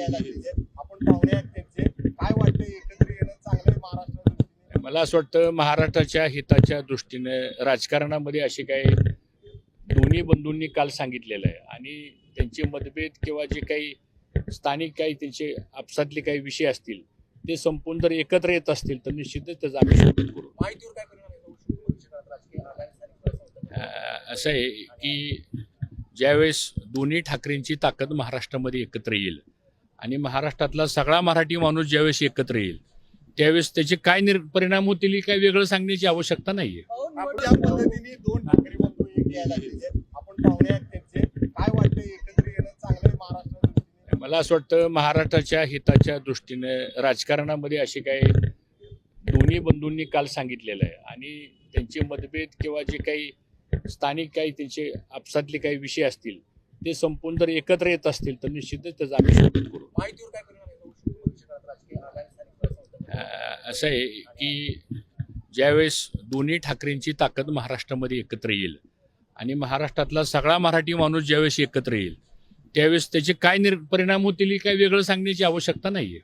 यायला लागले आपण पाहुणे आहेत त्यांचे. काय वाटतं एकत्र येणं चांगलं आहे महाराष्ट्राच्या दृष्टीने? मला असं वाटतं महाराष्ट्राच्या हिताच्या दृष्टीनं राजकारणामध्ये असे काही दोन्ही बंधूंनी काल सांगितलेलं आहे. आणि त्यांचे मतभेद किंवा जे काही स्थानिक काही त्यांचे आपसातले काही विषय असतील ते संपून जर एकत्र येत असतील तर निश्चितच त्याचा आम्ही स्वागत करू. असं आहे की ज्यावेळेस दोन्ही ठाकरेंची ताकद महाराष्ट्रामध्ये एकत्र येईल आणि महाराष्ट्रातला सगळा मराठी माणूस ज्यावेळेस एकत्र येईल त्यावेळेस त्याचे काय निर परिणाम होतील हे काय वेगळं सांगण्याची आवश्यकता नाहीये. मला असं वाटतं महाराष्ट्राच्या हिताच्या दृष्टीनं राजकारणामध्ये असे काही दोन्ही बंधूंनी काल सांगितलेलं आहे. आणि त्यांचे मतभेद किंवा जे काही स्थानिक काही त्यांचे आपसातले काही विषय असतील ते संपून जर एकत्र येत असतील तर निश्चितच त्याचा आम्ही करू. आहे? असं आहे की ज्यावेळेस दोन्ही ठाकरेंची ताकद महाराष्ट्रामध्ये एकत्र येईल आणि महाराष्ट्रातला सगळा मराठी माणूस ज्यावेळेस एकत्र येईल त्यावेळेस त्याचे काय निर परिणाम होतील हे काय वेगळं सांगण्याची आवश्यकता नाहीये.